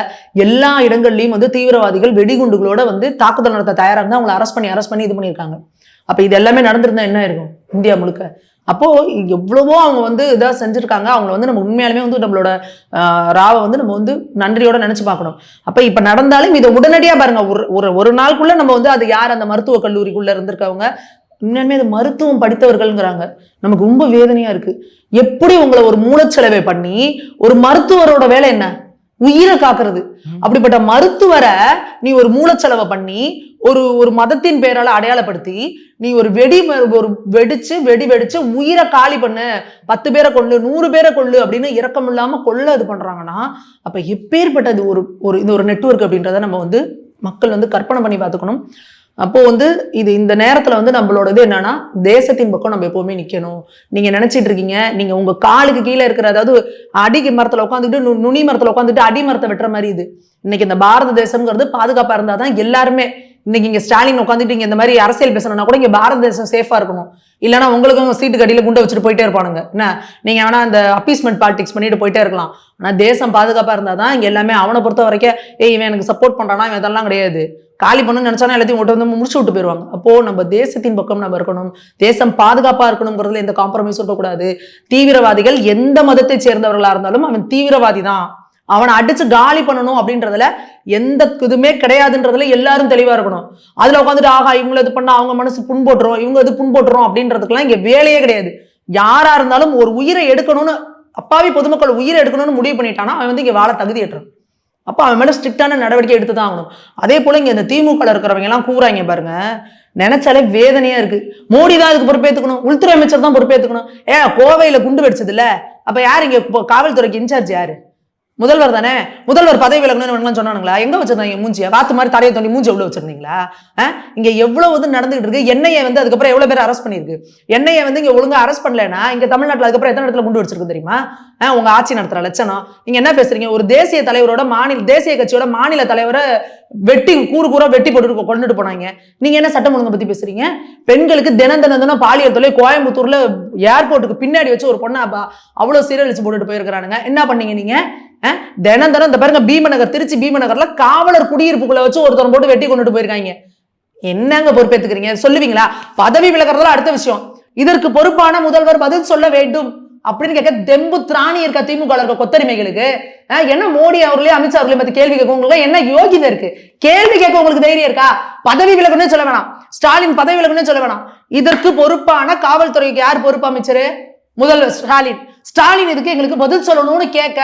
எல்லா இடங்கள்லயும் வந்து தீவிரவாதிகள் வெடிகுண்டுகளோட வந்து தாக்குதல் நடத்த தயாரா இருந்தா அவங்களை அரெஸ்ட் பண்ணி அரெஸ்ட் பண்ணி இது பண்ணியிருக்காங்க. அப்போ இது எல்லாமே நடந்திருந்தா என்ன இருக்கும் இந்தியா முழுக்க. அப்போது எவ்வளவோ அவங்க வந்து இதாக செஞ்சுருக்காங்க. அவங்கள வந்து நம்ம உண்மையாலுமே வந்து நம்மளோட ராவை வந்து நம்ம வந்து நன்றியோட நினச்சி பார்க்கணும். அப்போ இப்போ நடந்தாலும் இதை உடனடியாக பாருங்கள் ஒரு ஒரு ஒரு நாளுக்குள்ளே நம்ம வந்து அது யார் அந்த மருத்துவக் கல்லூரிக்குள்ளே இருந்திருக்கவங்க? உண்மையாலுமே அது மருத்துவம் படித்தவர்கள்ங்கிறாங்க. நமக்கு ரொம்ப வேதனையாக இருக்குது எப்படி உங்களை ஒரு மூலச்செலவை பண்ணி ஒரு மருத்துவரோட வேலை என்ன? உயிரை காக்குறது. அப்படிப்பட்ட மருத்துவரை நீ ஒரு மூளைச்சலவை பண்ணி ஒரு ஒரு மதத்தின் பேரால அடையாளப்படுத்தி நீ ஒரு வெடி ஒரு வெடிச்சு வெடி வெடிச்சு உயிரை காலி பண்ணு. பத்து பேரை கொள்ளு நூறு பேரை கொள்ளு அப்படின்னு இரக்கம் இல்லாம கொள்ள இது பண்றாங்கன்னா அப்ப எப்பேற்பட்டது ஒரு ஒரு இது ஒரு நெட்வொர்க் அப்படின்றத நம்ம வந்து மக்கள் வந்து கற்பனை பண்ணி பார்த்துக்கணும். அப்போ வந்து இது இந்த நேரத்துல வந்து நம்மளோட இது என்னன்னா தேசத்தின் பக்கம் நம்ம எப்பவுமே நிக்கணும். நீங்க நினைச்சிட்டு இருக்கீங்க நீங்க உங்க காலுக்கு கீழே இருக்கிற அதாவது அடி மரத்துல உட்காந்துட்டு நு- நுனி மரத்துல உட்காந்துட்டு அடி மரத்தை வெட்டுற மாதிரி இது. இன்னைக்கு இந்த பாரத தேசம்ங்கிறது பாதுகாப்பா இருந்தாதான் எல்லாருமே இன்னைக்கு இங்கே ஸ்டாலின் உட்காந்துட்டு இந்த மாதிரி அரசியல் பேசணும்னா கூட இங்கே பாரத தேசம் சேஃபாக இருக்கணும். இல்லைனா உங்களுக்கும் சீட்டு கடியில குண்டை வச்சுட்டு போயிட்டே இருப்பானுங்க. என்ன? நீங்கள் வேணா அந்த அப்பீஸ்மெண்ட் பாலிடிக்ஸ் பண்ணிட்டு போயிட்டே இருக்கலாம். ஆனால் தேசம் பாதுகாப்பாக இருந்தால் தான் இங்கே எல்லாமே அவனை பொறுத்த வரைக்கும் ஏய் இவன் எனக்கு சப்போர்ட் பண்ணுறானா இவன் இதெல்லாம் கிடையாது. காலி பண்ணு நினைச்சானா எல்லாத்தையும் விட்டு வந்து முடிச்சு விட்டு போயிடுவாங்க. அப்போ நம்ம தேசத்தின் பக்கம் நம்ம இருக்கணும். தேசம் பாதுகாப்பாக இருக்கணுங்கிறதுல எந்த காம்ப்ரமைஸும் இருக்கக்கூடாது. தீவிரவாதிகள் எந்த மதத்தை சேர்ந்தவர்களாக இருந்தாலும் அவன் தீவிரவாதி தான். அவனை அடிச்சு காலி பண்ணணும் அப்படின்றதுல எந்த இதுவுமே கிடையாதுன்றதுல எல்லாரும் தெளிவா இருக்கணும். அதுல உட்காந்துட்டு ஆகா இவங்களை இது பண்ணா அவங்க மனசு புண் போட்டுரும் இவங்க இது புண் போட்டுரும் அப்படின்றதுக்கெல்லாம் இங்க வேலையே கிடையாது. யாரா இருந்தாலும் ஒரு உயிரை எடுக்கணும்னு அப்பாவி பொதுமக்கள் உயிரை எடுக்கணும்னு முடிவு பண்ணிட்டானா அவன் வந்து இங்க வாழ தகுதியற்றான் அப்போ அவன் மேலே ஸ்ட்ரிக்டான நடவடிக்கை எடுத்து தான் ஆகணும். அதே போல் இங்கே இந்த திமுகவில் இருக்கிறவங்க எல்லாம் கூறாங்க பாருங்க நினைச்சாலே வேதனையா இருக்கு. மோடி தான் அதுக்கு பொறுப்பேற்றுக்கணும் உள்துறை அமைச்சர் தான் பொறுப்பேற்றுக்கணும் ஏ கோவையில் குண்டு வெடிச்சது இல்ல. அப்போ யார் இங்கே காவல்துறைக்கு இன்சார்ஜ் யாரு? முதல்வர் தானே? முதல்வர் பதவி விலகணும்னு சொன்னானுங்களா? எங்க வச்சிருந்தாங்க மூஞ்சிய? பார்த்து மாதிரி தரையை தோண்டி மூஞ்சி எவ்வளவு வச்சிருந்தீங்களா? இங்க எவ்வளவு வந்து நடந்துகிட்டு இருக்கு? என்னையை வந்து அதுக்கப்புறம் எவ்வளவு பேர் அரெஸ்ட் பண்ணிருக்கு என்னையை வந்து இங்க ஒழுங்கா அரெஸ்ட் பண்ணலன்னா இங்க தமிழ்நாட்டில் அதுக்கப்புறம் எத்தனை இடத்துல குண்டு வச்சிருக்கு தெரியுமா? உங்க ஆட்சி நடத்துற லட்சணம். நீங்க என்ன பேசுறீங்க? ஒரு தேசிய தலைவரோட மாநில தேசிய கட்சியோட மாநில தலைவரை வெட்டி கூறு கூறா வெட்டி போட்டு கொண்டுட்டு போனாங்க. நீங்க என்ன சட்டம் ஒழுங்கை பத்தி பேசுறீங்க? பெண்களுக்கு தினம் தினம் தினம் பாலியல் தொலை கோயம்புத்தூர்ல ஏர்போர்ட்டுக்கு பின்னாடி வச்சு ஒரு பொண்ணை அவ்வளவு சீரழிச்சு போட்டுட்டு போயிருக்கிறானுங்க. என்ன பண்ணீங்க நீங்க? தினம் தினம் இந்த பாருங்க பீமநகர் திருச்சி பீமநகர்ல காவலர் குடியிருப்புக்குள்ள வச்சு ஒருத்தர் போட்டு வெட்டி கொண்டுட்டு போயிருக்காங்க. என்னங்க பொறுப்பேத்துக்கிறீங்க? சொல்லுவீங்களா? பதவி விலகிறதுல அடுத்த விஷயம். இதற்கு பொறுப்பான முதல்வர் பதில் சொல்ல வேண்டும் அப்படின்னு கேட்க தெம்பு திராணி இருக்க திமுக இருக்க கொத்தரிமைகளுக்கு என்ன மோடி அவர்களே அமித்ஷா அவர்களே பத்தி கேள்வி கேட்க உங்களுக்கு என்ன யோகிதை இருக்கு? கேள்வி கேட்க உங்களுக்கு தைரியம் இருக்கா? பதவி விலகுன்னு சொல்ல வேணாம். ஸ்டாலின் பதவி விலகுன்னு சொல்ல வேணாம். இதற்கு பொறுப்பான காவல்துறைக்கு யார் பொறுப்பு அமைச்சரு? முதல்வர் ஸ்டாலின். ஸ்டாலின் இதுக்கு எங்களுக்கு பதில் சொல்லணும்னு கேட்க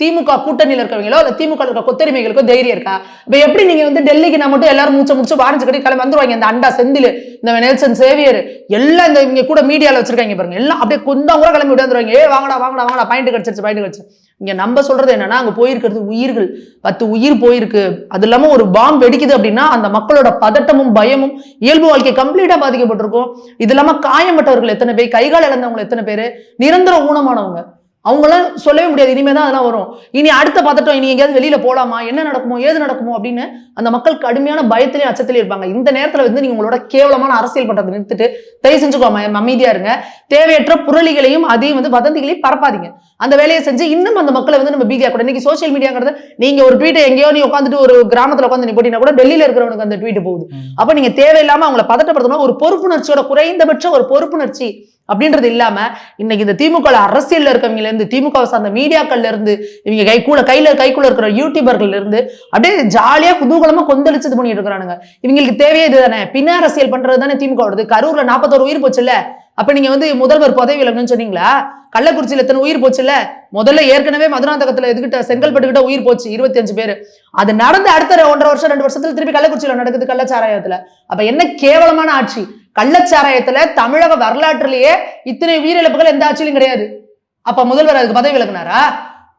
திமுக கூட்டணியில் இருக்கிறவங்களோ இல்லை திமுக இருக்க கொத்தரிமைகளுக்கோ தைரியம் இருக்கா? இப்போ எப்படி நீங்க வந்து டெல்லிக்கு நான் மட்டும் எல்லாரும் மூச்சை முடிச்சு வாரிஞ்சு கட்டி கிளம்பி வந்துருவாங்க? இந்த அண்டா செந்தில் இந்த நெல்சன் சேவியர் எல்லாம் இந்த இங்க கூட மீடியாவில் வச்சிருக்காங்க பாருங்க. எல்லாம் அப்படியே கொஞ்சம் கூட கிளம்பி விடாந்துருவாங்க ஏ வாங்கடா வாங்கடா வாங்கடா. பாயிண்ட் கிடைச்சிருச்சு பாயிண்ட் கிடைச்சு இங்க நம்ம சொல்றது என்னன்னா அங்கே போயிருக்கிறது உயிர்கள். பத்து உயிர் போயிருக்கு. அது இல்லாமல் ஒரு பாம்பு வெடிக்குது அப்படின்னா அந்த மக்களோட பதட்டமும் பயமும் இயல்பு வாழ்க்கை கம்ப்ளீட்டா பாதிக்கப்பட்டிருக்கும். இது இல்லாமல் காயம்பட்டவர்கள் எத்தனை பேர் கைகால் இழந்தவங்க எத்தனை பேர்? நிரந்தர ஊனமானவங்க. அவங்களாம் சொல்லவே முடியாது. இனிமே தான் அதெல்லாம் வரும். இனி அடுத்த பதட்டம் இனி எங்கேயாவது வெளியில போலாமா? என்ன நடக்குமோ ஏது நடக்குமோ அப்படின்னு அந்த மக்கள் கடுமையான பயத்திலையும் அச்சத்திலையும் இருப்பாங்க. இந்த நேரத்துல வந்து நீங்க உங்களோட கேவலமான அரசியல் பண்றதை நிறுத்திட்டு தயவு செஞ்சுக்கோமா அமைதியா இருங்க. தேவையற்ற புரளிகளையும் அதையும் வந்து வதந்திகளையும் பரப்பாதீங்க. அந்த வேலையை செஞ்சு இன்னும் அந்த மக்களை வந்து நம்ம பீதியா கூட இன்னைக்கு சோஷியல் மீடியாங்கிறது நீங்க ஒரு ட்வீட் எங்கேயோ நீ உட்காந்துட்டு ஒரு கிராமத்துல உட்காந்து நீ போட்டீங்கன்னா கூட டெல்லியில இருக்கிறவனுக்கு அந்த ட்வீட் போகுது. அப்ப நீங்க தேவையில்லாம அவங்கள பதட்டப்படுத்தணும். ஒரு பொறுப்புணர்ச்சியோட குறைந்தபட்ச ஒரு பொறுப்புணர்ச்சி அப்படின்றது இல்லாம இன்னைக்கு இந்த திமுக ல அரசியல்ல இருக்கவங்கல இருந்து திமுக சார்ந்த மீடியாக்கள்ல இருந்து இவங்க கை கூட கையில கைக்குள்ள இருக்கிற யூடியூபர்கள்ல இருந்து அப்படியே ஜாலியா குதூகலமா கொந்தளிச்சு இது பண்ணிட்டு இருக்கிறானுங்க. இவங்களுக்கு தேவையே இதுதானே? பின்ன அரசியல் பண்றது தானே திமுக வருது கரூர்ல நாற்பத்தோரு உயிர் போச்சுல்ல? அப்ப நீங்க வந்து முதல்வர் பதவி விலகணும்னு சொன்னீங்களா? கள்ளக்குறிச்சியில எத்தனை உயிர் போச்சுல்ல? முதல்ல ஏற்கனவே மதுராந்தகத்துல எதுக்கிட்ட செங்கல்பட்டுக்கிட்ட உயிர் போச்சு இருபத்தி அஞ்சு பேர். அது நடந்து அடுத்த ஒன்றரை வருஷம் ரெண்டு வருஷத்துல திருப்பி கள்ளக்குறிச்சியில நடக்குது கள்ளச்சாராயத்துல. அப்ப என்ன கேவலமான ஆட்சி? கள்ளச்சாராயத்துல தமிழக வரலாற்றிலேயே இத்தனை உயிரிழப்புகள் எந்த ஆட்சியிலும் கிடையாது. அப்ப முதல்வர் அதுக்கு பதவி விலகினாரா?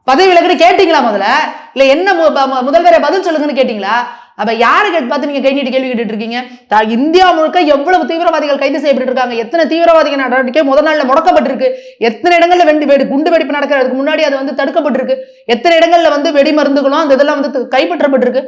பதவி விலகுன்னு கேட்டீங்களா முதல்ல? இல்ல என்ன மு- முதல்வரை பதில் சொல்லுங்கன்னு கேட்டீங்களா? அப்ப யாரை கேட்டு பார்த்து நீங்க கை நீட்டு கேள்வி கேட்டுட்டு இருக்கீங்க? இந்தியா முழுக்க எவ்வளவு தீவிரவாதிகள் கைது செய்யப்பட்டு இருக்காங்க எத்தனை தீவிரவாதிகள் நடவடிக்கை முதல் நாள்ல முடக்கப்பட்டிருக்கு? எத்தனை இடங்கள்ல வெடி வெடி குண்டு வெடிப்பு நடக்கிறதுக்கு முன்னாடி அது வந்து தடுக்கப்பட்டிருக்கு. எத்தனை இடங்கள்ல வந்து வெடி மருந்துகளும் அந்த இதெல்லாம் வந்து கைப்பற்றப்பட்டிருக்கு?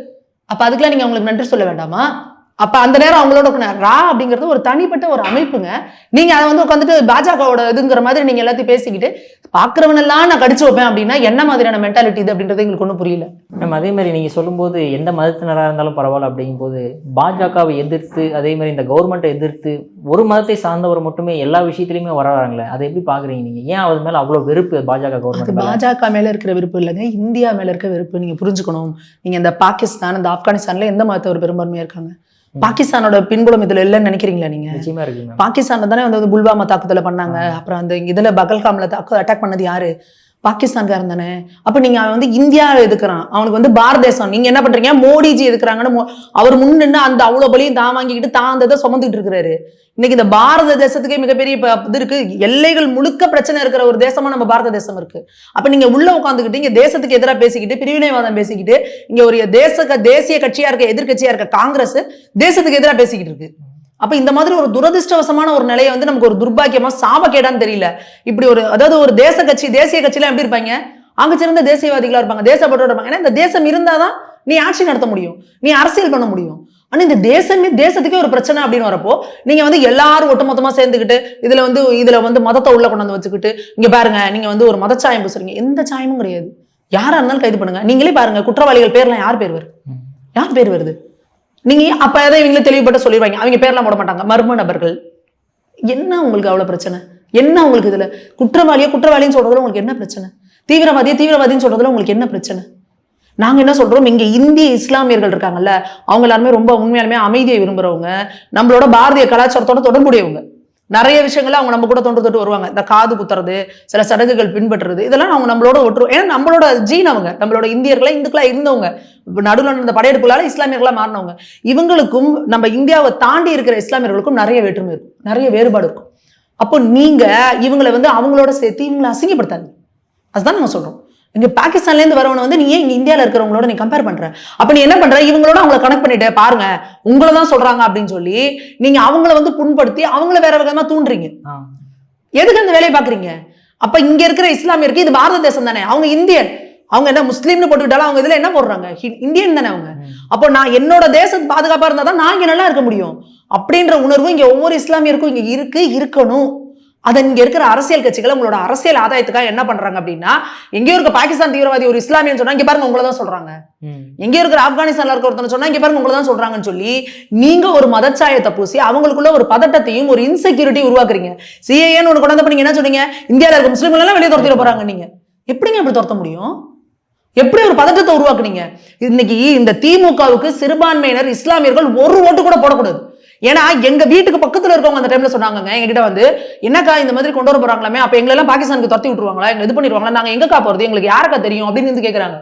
அப்ப அதுக்கெல்லாம் நீங்க உங்களுக்கு நன்றி சொல்ல வேண்டாமா? அப்ப அந்த நேரம் அவங்களோட ரா அப்படிங்கிறது ஒரு தனிப்பட்ட ஒரு அமைப்புங்க. நீங்க அதை வந்து உட்காந்துட்டு பாஜகவோட இதுங்கிற மாதிரி நீங்க எல்லாத்தையும் பேசிக்கிட்டு பாக்குறவனெல்லாம் நான் கடிச்சு வைப்பேன் அப்படின்னா என்ன மாதிரியான மென்டாலிட்டி இது அப்படின்றது எங்களுக்கு ஒன்றும் புரியல. மேம் அதே மாதிரி நீங்கள் சொல்லும்போது எந்த மதத்தினராக இருந்தாலும் பரவாயில்ல அப்படிங்கும்போது பாஜகவை எதிர்த்து அதே மாதிரி இந்த கவர்மெண்ட்டை எதிர்த்து ஒரு மதத்தை சார்ந்தவர் மட்டுமே எல்லா விஷயத்துலையுமே வராங்களே அதை எப்படி பார்க்குறீங்க நீங்கள் ஏன் அது மேலே அவ்வளோ வெறுப்பு பாஜக கவர்மெண்ட் பாஜக மேல இருக்கிற விருப்பம் இல்லைங்க. இந்தியா மேல இருக்க விருப்பம் நீங்க புரிஞ்சுக்கணும். நீங்க இந்த பாகிஸ்தான் இந்த ஆப்கானிஸ்தான்ல எந்த மதத்தவர் பெரும்பான்மையா இருக்காங்க? பாகிஸ்தானோட பின்புலம் இதுல இல்லைன்னு நினைக்கிறீங்களா நீங்க? நிச்சயமா இருக்கு பாகிஸ்தான்ல தானே வந்து புல்வாமா தாக்குதலை பண்ணாங்க. அப்புறம் அந்த இதுல பகல்காம்ல தாக்கு அட்டாக் பண்ணது யாரு? பாகிஸ்தான்காரன் தானே அப்ப நீங்க அவன் வந்து இந்தியாவை எதுக்குறான்? அவனுக்கு வந்து பாரத தேசம் நீங்க என்ன பண்றீங்க? மோடிஜி எதுக்குறாங்கன்னு அவர் முன் அந்த அவ்வளவு பலியும் தான் வாங்கிக்கிட்டு தான் அந்த இதை சுமந்துட்டு இருக்கிறாரு. இன்னைக்கு இந்த பாரத தேசத்துக்கே மிகப்பெரிய இப்போ இது இருக்கு. எல்லைகள் முழுக்க பிரச்சனை இருக்கிற ஒரு தேசமா நம்ம பாரத தேசம் இருக்கு. அப்ப நீங்க உள்ள உட்காந்துக்கிட்டு இங்க தேசத்துக்கு எதிராக பேசிக்கிட்டு பிரிவினைவாதம் பேசிக்கிட்டு இங்க ஒரு தேச தேசிய கட்சியா இருக்க எதிர்க்கட்சியா இருக்க காங்கிரஸ் தேசத்துக்கு எதிராக பேசிக்கிட்டு இருக்கு. அப்ப இந்த மாதிரி ஒரு துரதிருஷ்டவசமான ஒரு நிலையை வந்து நமக்கு ஒரு துர்பாக்கியமா சாபக்கேடான்னு தெரியல. இப்படி ஒரு அதாவது ஒரு தேச கட்சி தேசிய கட்சியில எப்படி இருப்பாங்க? அங்க சிறந்த தேசியவாதிகளா இருப்பாங்க தேசப்பட்டோட இருப்பாங்க. ஏன்னா இந்த தேசம் இருந்தாதான் நீ ஆட்சி நடத்த முடியும். நீ அரசியல் பண்ண முடியும். ஆனா இந்த தேசமே தேசத்துக்கே ஒரு பிரச்சனை அப்படின்னு வரப்போ நீங்க வந்து எல்லாரும் ஒட்டுமொத்தமா சேர்ந்துக்கிட்டு இதுல வந்து இதுல வந்து மதத்தை உள்ள கொண்டு வந்து வச்சுக்கிட்டு இங்க பாருங்க நீங்க வந்து ஒரு மதச்சாயம் பேசுறீங்க. எந்த சாயமும் கிடையாது. யாரா இருந்தாலும் கைது பண்ணுங்க. நீங்களே பாருங்க குற்றவாளிகள் பேர்லாம் யார் பேர் வருது. யார் பேர் வருது? நீங்க ஏன் அப்ப அதை தெளிவுபட்டு சொல்லிடுவாங்க அவங்க பேர்லாம் போட மாட்டாங்க. மர்ம நபர்கள். என்ன உங்களுக்கு அவ்வளவு பிரச்சனை? என்ன உங்களுக்கு இதுல? குற்றவாளியா குற்றவாளின்னு சொல்றதுல உங்களுக்கு என்ன பிரச்சனை? தீவிரவாதியா தீவிரவாதின்னு சொல்றதுல உங்களுக்கு என்ன பிரச்சனை? நாங்க என்ன சொல்றோம்? இங்க இந்திய இஸ்லாமியர்கள் இருக்காங்கல்ல அவங்க எல்லாருமே ரொம்ப உண்மையாலுமே அமைதியை விரும்புறவங்க நம்மளோட பாரதிய கலாச்சாரத்தோட தொடர்புடையவங்க. நிறைய விஷயங்களை அவங்க நம்ம கூட தொன்று தொட்டு வருவாங்க. இந்த காது குத்துறது சில சடங்குகள் பின்பற்றுறது இதெல்லாம் அவங்க நம்மளோட ஒட்டுருவோம் ஏன்னா நம்மளோட ஜீன் அவங்க நம்மளோட இந்தியர்களா இந்துக்களா இருந்தவங்க. நடுவில் நடந்த படையெடுப்புகளால இஸ்லாமியர்களா மாறினவங்க. இவங்களுக்கும் நம்ம இந்தியாவை தாண்டி இருக்கிற இஸ்லாமியர்களுக்கும் நிறைய வேற்றுமை இருக்கும். நிறைய வேறுபாடு இருக்கும். அப்போ நீங்க இவங்களை வந்து அவங்களோட சேர்த்து இவங்களை அசிங்கப்படுத்தாதீங்க. அதுதான் நம்ம சொல்றோம். இங்க பாகிஸ்தான்ல இருந்து வரவன வந்து நீ ஏன் இங்க இந்தியால இருக்கிறவங்களோட நீ கம்பேர் பண்ற? அப்ப நீ என்ன பண்ற? இவங்களோட அவங்கள கனெக்ட் பண்ணிட்டு பாருங்க உங்களை தான் சொல்றாங்க அப்படின்னு சொல்லி நீங்க அவங்கள வந்து புண்படுத்தி அவங்கள வேற விதமா தூண்டுறீங்க. எதுக்கு அந்த வேலையை பாக்குறீங்க அப்ப இங்க இருக்கிற இஸ்லாமியருக்கு இது பாரத தேசம் தானே? அவங்க இந்தியன். அவங்க என்ன முஸ்லீம்னு போட்டுக்கிட்டாலும் அவங்க இதுல என்ன போடுறாங்க? இந்தியன் தானே அவங்க. அப்போ நான் என்னோட தேசத்து பாதுகாப்பா இருந்தா தான் நான் இங்க நல்லா இருக்க முடியும். அப்படின்ற உணர்வு இங்க ஒவ்வொரு இஸ்லாமியருக்கும் இங்க இருக்கு இருக்கணும். அதை இங்க இருக்கிற அரசியல் கட்சிகள் உங்களோட அரசியல் ஆதாயத்துக்காக என்ன பண்றாங்க அப்படின்னா எங்கேயோ இருக்க பாகிஸ்தான் தீவிரவாதி ஒரு இஸ்லாமியன் சொன்னா இங்க பாருங்க உங்களை தான் சொல்றாங்க. எங்கேயோ இருக்கிற ஆப்கானிஸ்தான்ல இருக்க ஒருத்தனை சொன்னா இங்க பாருங்க உங்களை தான் சொல்றாங்கன்னு சொல்லி நீங்க ஒரு மதச்சாயத்தை பூசி அவங்களுக்குள்ள ஒரு பதட்டத்தையும் ஒரு இன்செக்யூரிட்டி உருவாக்குறீங்க. சிஏன்னு ஒன்று கொண்டாந்து நீங்க என்ன சொன்னீங்க? இந்தியாவில் இருக்க முஸ்லீம்கள் எல்லாம் வெளியே துரத்திட போறாங்க நீங்க. எப்படிங்க அப்படி துரத்த முடியும்? எப்படி ஒரு பதட்டத்தை உருவாக்குனீங்க? இன்னைக்கு இந்த திமுகவுக்கு சிறுபான்மையினர் இஸ்லாமியர்கள் ஒரு ஓட்டு கூட போடக்கூடாது. ஏன்னா எங்க வீட்டுக்கு பக்கத்துல இருக்கவங்க அந்த டைம்ல சொன்னாங்கங்க. எங்ககிட்ட வந்து என்னக்கா இந்த மாதிரி கொண்டு வர போறாங்களாமே? அப்ப எங்களை எல்லாம் பாகிஸ்தானுக்கு துரத்தி விட்டுருவாங்களா? எங்க இது பண்ணிடுவாங்களா? நாங்க எங்கக்கா போறது? எங்களுக்கு யாருக்கா தெரியும்? அப்படின்னு வந்து கேக்குறாங்க.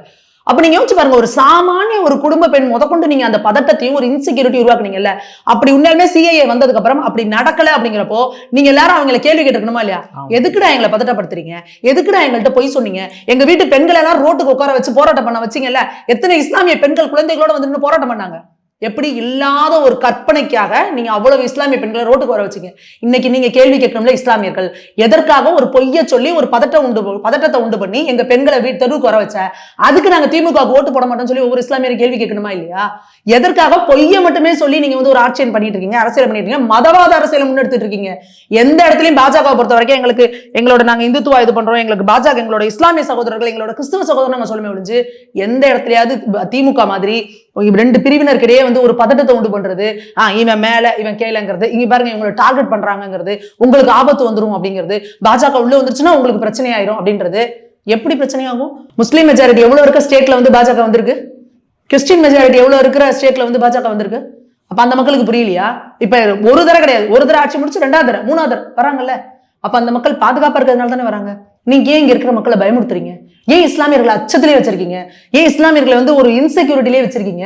அப்ப நீங்க யோசிச்சு பாருங்க ஒரு சாமானிய ஒரு குடும்ப பெண் முதற்கொண்டு நீங்க அந்த பதட்டத்தையும் ஒரு இன்செக்யூரிட்டி உருவாக்குனீங்கல்ல அப்படி உண்மையாலுமே சிஐஏ வந்ததுக்கு அப்புறம் அப்படி நடக்கல அப்படிங்கிறப்போ நீங்க எல்லாரும் அவங்களை கேள்வி கேட்டுக்கணுமா இல்லையா. எதுக்குடா எங்களை பதட்டப்படுத்துறீங்க? எதுக்குடா எங்கள்கிட்ட பொய் சொன்னீங்க? எங்க வீட்டு பெண்களை எல்லாம் ரோட்டுக்கு உட்கார வச்சு போராட்டம் பண்ண வச்சீங்கல்ல எத்தனை இஸ்லாமிய பெண்கள் குழந்தைகளோட வந்து போராட்டம் பண்ணாங்க? எப்படி இல்லாத ஒரு கற்பனைக்காக நீங்க அவ்வளவு இஸ்லாமிய பெண்களை ரோட்டுக்கு வர வச்சீங்க. இன்னைக்கு நீங்க கேள்வி கேட்கணும்ல இஸ்லாமியர்கள். எதற்காக ஒரு பொய்ய சொல்லி ஒரு பதட்டம் உண்டு பதட்டத்தை உண்டு பண்ணி எங்க பெண்களை வீட்டு தெருவுக்கு வர வச்ச? அதுக்கு நாங்க திமுக ஓட்டு போட மாட்டோம்னு சொல்லி ஒவ்வொரு இஸ்லாமியர் கேள்வி கேட்கணுமா இல்லையா? எதற்காக பொய்ய மட்டுமே சொல்லி நீங்க வந்து ஒரு ஆட்சியம் பண்ணிட்டு இருக்கீங்க அரசியல் பண்ணிட்டு இருக்கீங்க மதவாத அரசியலை முன்னெடுத்துட்டு இருக்கீங்க. எந்த இடத்துலயும் பாஜக பொறுத்த வரைக்கும் எங்களுக்கு எங்களோட நாங்க இந்துத்துவா இது பண்றோம் எங்களுக்கு பாஜக எங்களோட இஸ்லாமிய சகோதரர்கள் எங்களோட கிறிஸ்துவ சகோதரர் நாங்க சொல்லுமே ஒழிஞ்சு எந்த இடத்துலயாவது திமுக மாதிரி ரெண்டு பிரிவினருக்கிடையே வந்து ஒரு பதட்டத்தை உண்டு பண்றது. ஆ இவன் மேல இவன் கேளுங்கிறது இங்க பாருங்க இவங்களை டார்கெட் பண்றாங்கங்கிறது உங்களுக்கு ஆபத்து வந்துரும் அப்படிங்கிறது பாஜக உள்ள வந்துருச்சுன்னா உங்களுக்கு பிரச்சனை ஆயிரும் அப்படின்றது. எப்படி பிரச்சனையாகும்? முஸ்லீம் மெஜாரிட்டி எவ்வளவு இருக்க ஸ்டேட்ல வந்து பாஜக வந்திருக்கு? கிறிஸ்டின் மெஜாரிட்டி எவ்வளவு இருக்கிற ஸ்டேட்ல வந்து பாஜக வந்திருக்கு? அப்ப அந்த மக்களுக்கு புரியலையா? இப்ப ஒரு தடவை கிடையாது. ஒரு தடவை ஆட்சி முடிச்சு ரெண்டாவது தடவை மூணாவது தடவை வராங்கல்ல? அப்ப அந்த மக்கள் பாதுகாப்பா இருக்கிறதுனால தானே வராங்க? நீங்க ஏன் இங்க இருக்கிற மக்களை பயமுறுத்துறீங்க? ஏன் இஸ்லாமியர்களை அச்சத்திலே வச்சிருக்கீங்க? ஏன் இஸ்லாமியர்களை வந்து ஒரு இன்செக்யூரிட்டிலே வச்சிருக்கீங்க?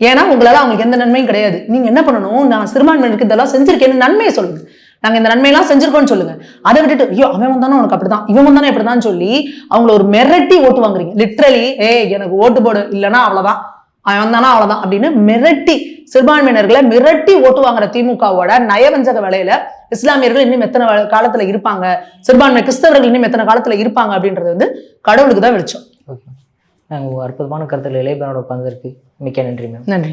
ஏன்னா உங்களால அவங்களுக்கு எந்த நன்மையும் கிடையாது. நீங்க என்ன பண்ணணும்? நான் சிறுபான்மையினருக்கு இதெல்லாம் செஞ்சிருக்கேன்னு நன்மையை சொல்லுங்க. நாங்க இந்த நன்மையெல்லாம் செஞ்சிருக்கோம்னு சொல்லுங்க. அதை விட்டுட்டு ஐயோ அவன் வந்தானோ? உனக்கு அப்படிதான். இவன் வந்தானே? இப்படிதான் சொல்லி அவங்கள ஒரு மிரட்டி ஓட்டு வாங்குறீங்க. லிட்ரலி ஏய் எனக்கு ஓட்டு போடு. இல்லைன்னா அவ்வளவுதான். அவன் வந்தானா அவ்வளவுதான் அப்படின்னு மிரட்டி சிறுபான்மையினர்களை மிரட்டி ஓட்டு வாங்குற திமுகவோட நயவஞ்சக வேலையில இஸ்லாமியர்கள் இன்னும் எத்தனை காலத்துல இருப்பாங்க? சிறுபான்மை கிறிஸ்தவர்கள் இன்னும் எத்தனை காலத்துல இருப்பாங்க அப்படின்றது வந்து கடவுளுக்கு தான் வெளிச்சம். ஓகே. நாங்கள் அற்புதமான கருத்துக்கள் இளையபனோட பங்கிற்கு மிக்க நன்றி மேம் நன்றி